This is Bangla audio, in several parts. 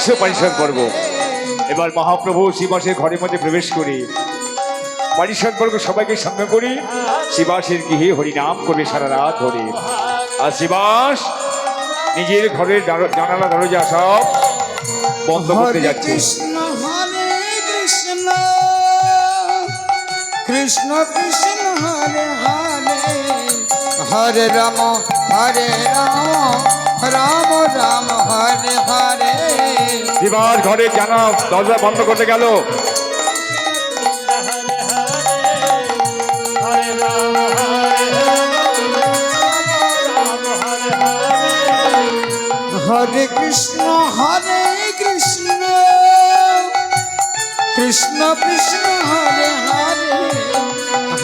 এসো পরিশোধ করব। এবার মহাপ্রভু শিবাসের ঘরের মধ্যে প্রবেশ করি। পরিশোধ বর্গ সবাইকে সঙ্গে করি। শিবাসের গৃহে হরিনাম করবে সারা রাত ধরে। আর শিবাস নিজের ঘরের জানালা দরজা সব বন্ধ করতে যাচ্ছে। কৃষ্ণ হরে কৃষ্ণ কৃষ্ণ কৃষ্ণ হরে হরে হরে রাম হরে রাম। রাম রাম হরে হরে। শিবাস ঘরের জানা দরজা বন্ধ করতে গেল? হরে কৃষ্ণ হরে কৃষ্ণ। কৃষ্ণ কৃষ্ণ হরে হরে।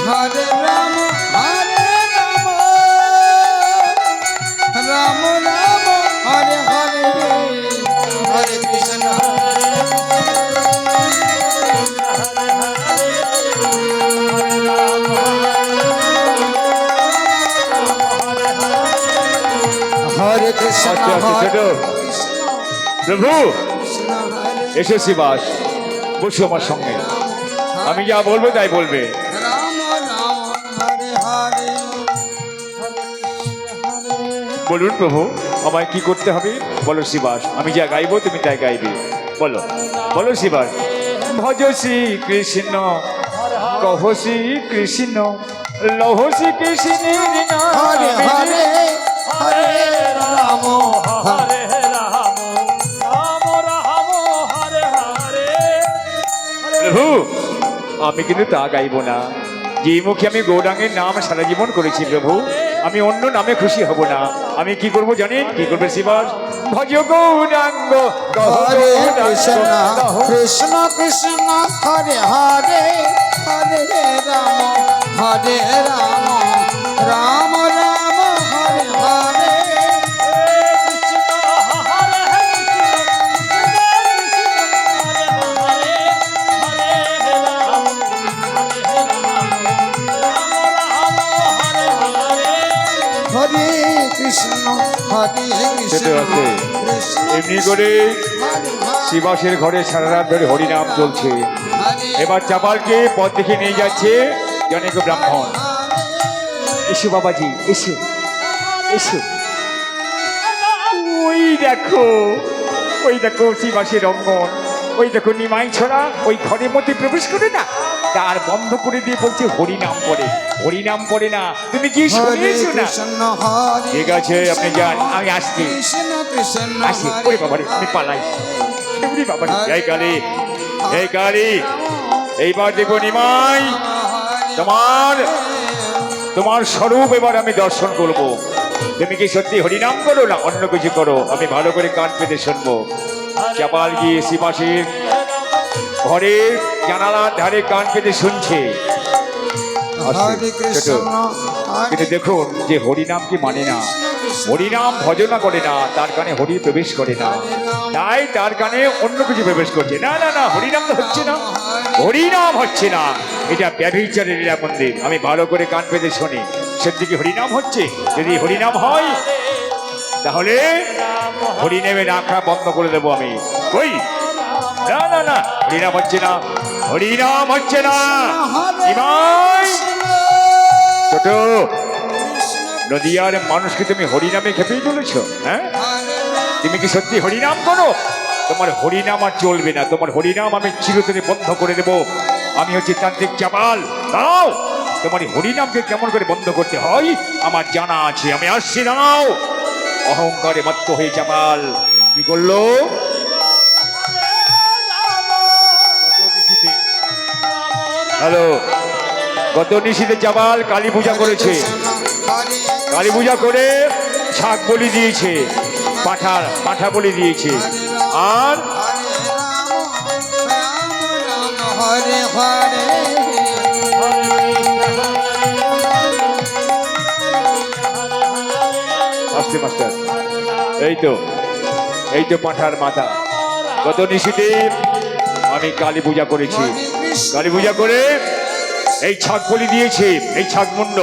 হরে ছোট। প্রভু কৃষ্ণ হরে এসো শিবাস বসো আমার সঙ্গে। আমি যা বলব তাই বলবে। বলুন প্রভু আমায় কি করতে হবে? বলো শিবাস আমি যা গাইবো তুমি তাই গাইবে। বলো বলো শিবাস। ভজ শ্রী কৃষ্ণ কহ শ্রী কৃষ্ণ লহ শ্রী কৃষ্ণ হরে হরে হরে আমি কিন্তু তা গাইবো না। যে মুখে আমি গৌরাঙ্গের নাম সারা জীবন করেছি প্রভু আমি অন্য নামে খুশি হব না। আমি কি করব জানেন? কি করবে শিবাস ভজ গৌরাঙ্গ হরে কৃষ্ণ কৃষ্ণ কৃষ্ণ হরে হরে। হরে রাম হরে রাম। কৃষ্ণ হরে এমনি করে শিবাসের ঘরে সারা রাত ধরে হরিনাম চলছে। এবার চাপালকে পথ দেখে নিয়ে যাচ্ছে জনক ব্রাহ্মণ। এসো বাবাজি এসো এসো। ওই দেখো ওই দেখো শিবাসের অঙ্গন ওই দেখো নিমাই ছড়া ওই ঘরের মধ্যে প্রবেশ করে না? তার বন্ধ করে দিয়ে বলছে হরিনাম করে। হরিনাম করে না। তুমি কি শুনেছো না? ঠিক আছে আপনি যান আমি আসছি। আসি। ওরে বাবা আমি পালাই। ওরে বাবা এই কালী এই কালী এইবার দেখো নিমাই তোমার তোমার স্বরূপ এবার আমি দর্শন করব। তুমি কি সত্যি হরিনাম করো না? অন্য কিছু করো। আমি ভালো করে কান পেতে শুনব। চাপাল গিয়ে শিবাসীর ঘরে জানালার ধারে কান পেতে শুনছে। কিন্তু দেখুন যে হরিনাম কি মানে না। হরিনাম ভজনা করে না তার কানে হরি প্রবেশ করে না। তাই তার কানে অন্য কিছু প্রবেশ করছে। না না না হরিনাম তো হচ্ছে না। হরিনাম হচ্ছে না। এটা ব্যভিচারের লীলা মন্দির। আমি ভালো করে কান পেতে শুনি। সত্যি কি হরিনাম হচ্ছে? যদি হরিনাম হয় তাহলে হরিনামে রাখা বন্ধ করে দেবো আমি। কই? না না না হরিনাম হচ্ছে না হরিনাম হচ্ছে না ছোট, নদিয়ার মানুষকে তুমি হরিনামে খেপেই চলেছ হ্যাঁ? তুমি কি সত্যি হরিনাম করো? তোমার হরিনাম আর চলবে না, তোমার হরিনাম আমি চিরতরে বন্ধ করে দেব। আমি হচ্ছে তান্ত্রিক চাপাল। দাও তোমার হরিনামকে কেমন করে বন্ধ করতে হয়? আমার জানা আছে, আমি আসছি দাও অহংকারে মত্ত হয়ে চাপাল। কি করল? হ্যালো। গত নিশীতে চাপাল কালী পূজা করেছে। কালী পূজা করে শাক বলি দিয়েছে, পাঠার, পাঠা বলি দিয়েছে। আর আসতে মাস্টার। এই তো এই তো পাঠার মাথা। গত নিশীতে আমি কালী পূজা করেছি। কালী পূজা করে এই ছাগ বলি দিয়েছে, এই ছাগমুণ্ড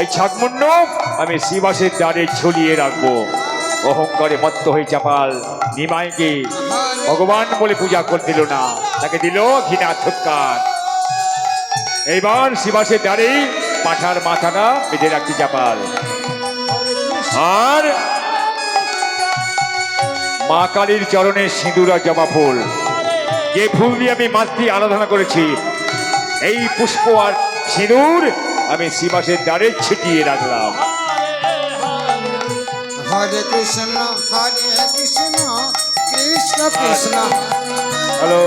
এই ছাগমুণ্ড আমি শিবাসের দ্বারে ঝুলিয়ে রাখব। অহংকারে মত্ত হয়ে চাপাল নিমাইকে। ভগবান বলে পূজা করে দিল না, তাকে দিল ঘৃণা থৎকার এইবার শিবাসের দ্বারে পাঠার মাথাটা বেঁধে রাখতে চাপাল। আর মা কালীর চরণে সিঁদুর জবা ফুল। যে ফুল দিয়ে আমি মাতৃ আরাধনা করেছি এই পুষ্প আর সিঁদুর আমি শিবাসের দ্বারে ছিটিয়ে রাখলাম। হরে কৃষ্ণ হরে কৃষ্ণ কৃষ্ণ কৃষ্ণ। হ্যালো।